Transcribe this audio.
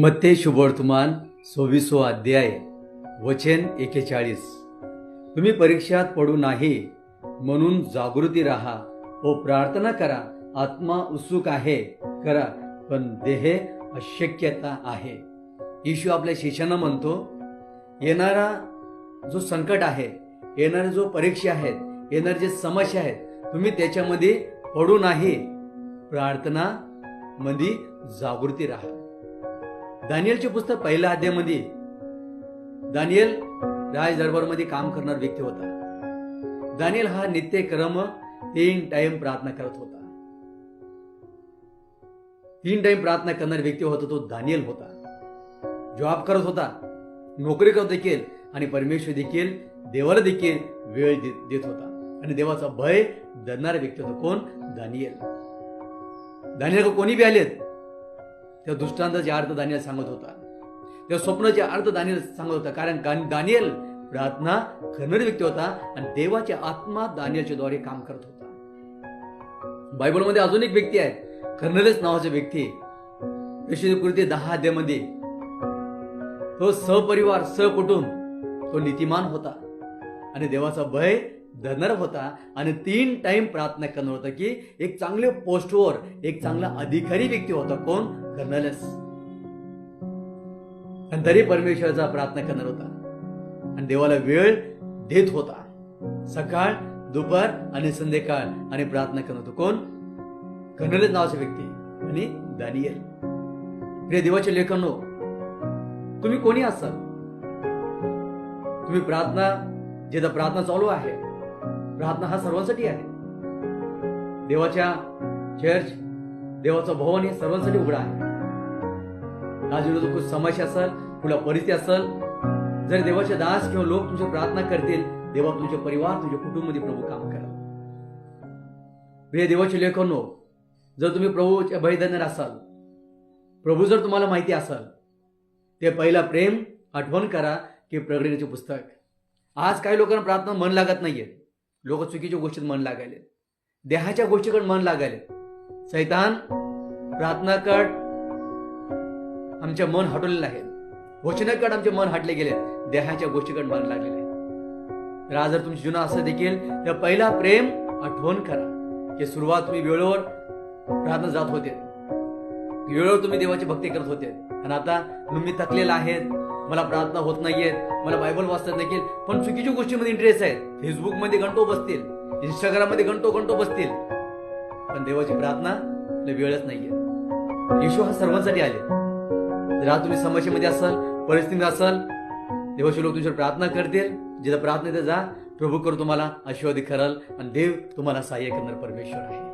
मत्ते शुभवर्तमान सव्वीसो अध्याय वचन एकेचाळीस. तुम्ही परीक्षात पडू नाही म्हणून जागृती राहा. व प्रार्थना करा. आत्मा उत्सुक आहे करा. पण देहे अशक्यता आहे. येशू आपल्या शिष्यांना म्हणतो येणारा जो संकट आहे येणारे जो परीक्षा आहेत येणारे जे समस्या आहेत तुम्ही त्याच्यामध्ये पडू नाही. प्रार्थना मध्ये जागृती राहा. दानियलचे पुस्तक पहिल्या अध्यायामध्ये दानियल राज दरबारमध्ये काम करणारा व्यक्ती होता. दानियल हा नित्यक्रम तीन टाइम प्रार्थना करत होता. तीन टाइम प्रार्थना करणारा व्यक्ती होता तो दानियल होता. जॉब करत होता नोकरी करत देखील आणि परमेश्वर देखील देवाला देखील वेळ देत होता. आणि देवाचा भय धरणारा व्यक्ती होता कोण? दानियल. दानियल कोणी बी आलेत? त्या दृष्टांताचे अर्थ दानियल सांगत होता. त्या स्वप्नाचे अर्थ दानियल सांगत होता. कारण दानियल प्रार्थना करणारी व्यक्ती होता आणि देवाची आत्मा दानियलच्या द्वारे काम करत होता. बायबलमध्ये अजून एक व्यक्ती आहे. कर्नलेस नावाचा व्यक्ती. कृती दहा अध्यामध्ये तो सहपरिवार सहकुटुंब तो नीतिमान होता. आणि देवाचा भय धनर होता. आणि तीन टाइम प्रार्थना करणार होता की एक चांगले पोस्टवर एक चांगला अधिकारी व्यक्ती होता कोण? कर्नलस. आणि तरी परमेश्वराचा प्रार्थना करणार होता. आणि देवाला वेळ देत होता. सकाळ दुपार आणि संध्याकाळ आणि प्रार्थना करत होतो. कोण? कर्नलस नावाचा व्यक्ती आणि दानियल. प्रिय देवाचे लेखनो तुम्ही कोणी असाल? तुम्ही प्रार्थना जिथं प्रार्थना चालू आहे प्रार्थना हा सर्वांसाठी आहे. देवाच्या चर्च देवाचं भवन हे सर्वांसाठी उघडा आहे. आज विरोध खूप समस्या असेल कुठला परिस्थिती असेल। जर देवाचे दास किंवा लोक तुमची प्रार्थना करतील देवा तुमचे परिवार तुमच्या कुटुंबमध्ये प्रभू काम करा। प्रिय देवाचे लेखनो जर तुम्ही प्रभूच्या भयधन्य असाल प्रभू जर तुम्हाला माहिती असाल ते पहिला प्रेम आठवण करा की प्रगतीचे पुस्तक। आज काही लोकांना प्रार्थना मन लागत नाहीये लोक चुकीच्या गोष्टीत मन लागायले देहाच्या गोष्टीकडे मन लागायले सैतान प्रार्थनाकड आमचे मन हटवलेलं आहे वचनाकडे आमचे मन हटले गेले देहाच्या गोष्टीकडे मन लागलेले आहे तर आज जर तुमची जुना असं देखील तर पहिला प्रेम आठवण करा. की सुरुवात तुम्ही वेळेवर प्रार्थना जात होते. वेळेवर तुम्ही देवाची भक्ती करत होते. आणि आता तुम्ही थकलेला आहेत. मला प्रार्थना होत नाहीयेत. मला बायबल वाचतात देखील. पण चुकीच्या गोष्टीमध्ये इंटरेस्ट आहेत. फेसबुकमध्ये घंटो बसतील. इंस्टाग्राममध्ये घंटो घंटो बसतील. पण देवाची प्रार्थना वेळच नाहीये. येशू हा सर्वांसाठी आले. जर आज तुम्ही समस्येमध्ये असाल परिस्थितीत असाल देवाशी लोक तुमच्यावर प्रार्थना करतील. जिथं प्रार्थना जा. प्रभू करू तुम्हाला आशीर्वादी कराल आणि देव तुम्हाला सहाय्य करणार परमेश्वर आहे.